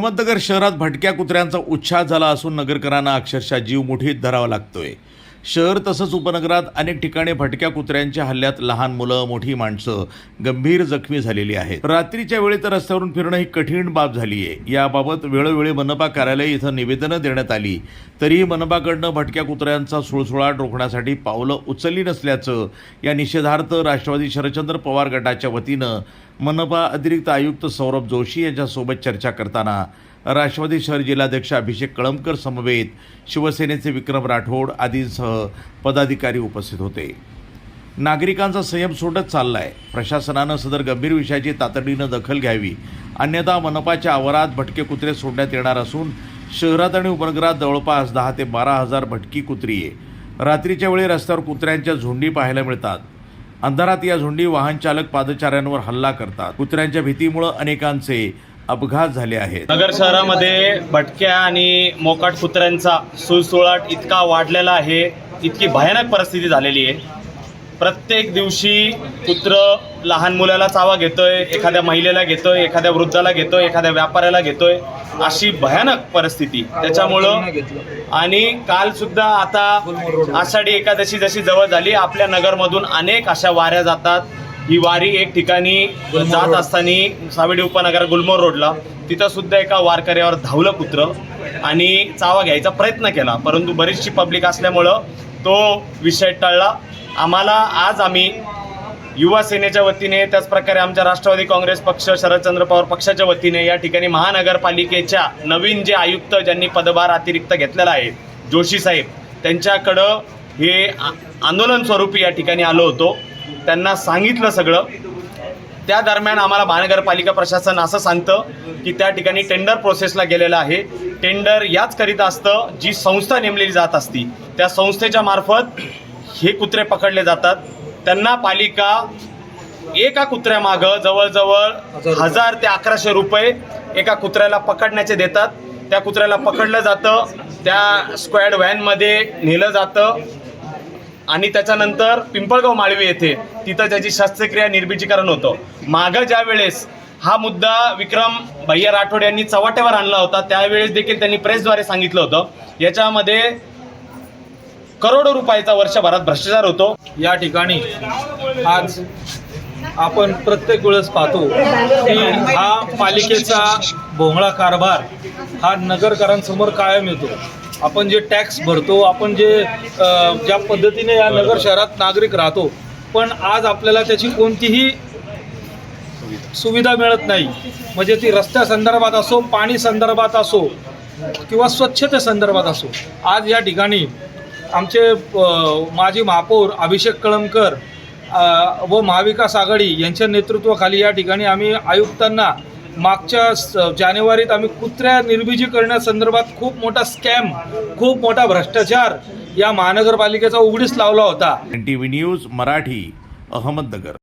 अहमदनगर शहरात भटक्या कुत्र्यांचा उच्छाद झाला असून नगरकरांना अक्षरशः जीव मुठीत धरावा लागतोय. शहर तसंच उपनगरात अनेक ठिकाणी भटक्या कुत्र्यांच्या हल्ल्यात लहान मुलं मोठी माणसं गंभीर जखमी झालेली आहेत. रात्रीच्या वेळेत रस्त्यावरून फिरणं ही कठीण बाब झाली आहे याबाबत वेळोवेळी मनपा कार्यालय इथं निवेदनं देण्यात आली. तरीही मनपाकडनं भटक्या कुत्र्यांचा सुळसुळाट रोखण्यासाठी पावलं उचलली नसल्याचं या निषेधार्थ राष्ट्रवादी शरदचंद्र पवार गटाच्या वतीनं मनपा अतिरिक्त आयुक्त सौरभ जोशी यांच्यासोबत चर्चा करताना राष्ट्रवादी शहर जिल्हाध्यक्ष अभिषेक कळमकर समवेत शिवसेनेचे विक्रम राठोड आदींसह पदाधिकारी उपस्थित होते. नागरिकांचा संयम सोडत चाललाय. प्रशासनानं सदर गंभीर विषयाची तातडीनं दखल घ्यावी. अन्यथा मनपाच्या आवारात भटके कुत्रे सोडण्यात येणार असून शहरात आणि उपनगरात जवळपास दहा ते बारा हजार भटकी कुत्री आहे. रात्रीच्या वेळी रस्त्यावर कुत्र्यांच्या झुंडी पाहायला मिळतात. अंधारात या झुंडी वाहन चालक पादचाऱ्यांवर हल्ला करतात. कुत्र्यांच्या भीतीमुळे अनेकांचे अपघात झाले आहेत. नगर शहरामध्ये भटक्या आणि मोकाट कुत्र्यांचा सुळसुळाट इतका वाढलेला आहे इतकी भयानक परिस्थिती झालेली आहे. प्रत्येक दिवशी कुत्रं लहान मुलाला चावा घेतोय एखाद्या महिलेला घेतोय एखाद्या वृद्धाला घेतोय एखाद्या व्यापाऱ्याला घेतोय अशी भयानक परिस्थिती. त्याच्यामुळं आणि काल सुद्धा आता आषाढी एकादशी जशी जवळ झाली आपल्या नगरमधून अनेक अशा वाऱ्या जातात. ही वारी एक ठिकाणी जात असताना सावेडी उपनगर गुलमोर रोडला तिथं सुद्धा एका वारकऱ्यावर धावलं कुत्रं आणि चावा घ्यायचा प्रयत्न केला. परंतु बरीचशी पब्लिक असल्यामुळं तो विषय टळला. आम्हाला आज आम्ही युवा सेनेच्या वतीने त्याचप्रकारे आमच्या राष्ट्रवादी काँग्रेस पक्ष शरदचंद्र पवार पक्षाच्या वतीने या ठिकाणी महानगरपालिकेच्या नवीन जे आयुक्त ज्यांनी पदभार अतिरिक्त घेतलेला आहे जोशी साहेब त्यांच्याकडं हे आंदोलन स्वरूपी या ठिकाणी आलो होतो. त्यांना सांगितलं सगळं. त्या दरम्यान आम्हाला महानगरपालिका प्रशासन असं सांगतं की त्या ठिकाणी टेंडर प्रोसेसला गेलेलं आहे. टेंडर याच करीत असतं जी संस्था नेमलेली जात असती. त्या संस्थेच्या मार्फत हे कुत्रे पकडले जातात. त्यांना पालिका एका कुत्र्यामागं जवळजवळ हजार ते अकराशे रुपये एका कुत्र्याला पकडण्याचे देतात. त्या कुत्र्याला पकडलं जातं. त्या स्क्वॅड व्हॅनमध्ये नेलं जातं. आणि त्याच्यानंतर पिंपळगाव माळवी येथे तिथं त्याची शस्त्रक्रिया निर्बीजीकरण होतं. मागं ज्या वेळेस हा मुद्दा विक्रम भैया राठोड यांनी चव्हाट्यावर आणला होता त्यावेळेस देखील त्यांनी प्रेसद्वारे सांगितलं होतं. याच्यामध्ये करोडो रुपयाचा वर्षभरात भ्रष्टाचार होतो. या ठिकाणी आज आपण प्रत्येक वेळेस पाहतो की हा पालिकेचा भोंगळा कारभार हा नगरकरांसमोर कायम येतो. आपण जे टॅक्स भरतो आपण जे ज्या पद्धतीने या नगर शहरात नागरिक राहतो पण आज आपल्याला त्याची कोणतीही सुविधा मिळत नाही. म्हणजे ती रस्त्या संदर्भात असो पाणी संदर्भात असो किंवा स्वच्छते संदर्भात असो आज या ठिकाणी आमचे माजी महापौर अभिषेक कळमकर व महाविकास आघाडी यांच्या नेतृत्वाखाली या ठिकाणी आम्ही आयुक्तांना मागच्या स- जानेवारीत आम्ही कुत्र्या निर्बीजीकरणासंदर्भात खूप मोठा स्कॅम खूप मोठा भ्रष्टाचार या महानगरपालिकेचा उघडीस लावला होता. N T V news Marathi Ahmednagar.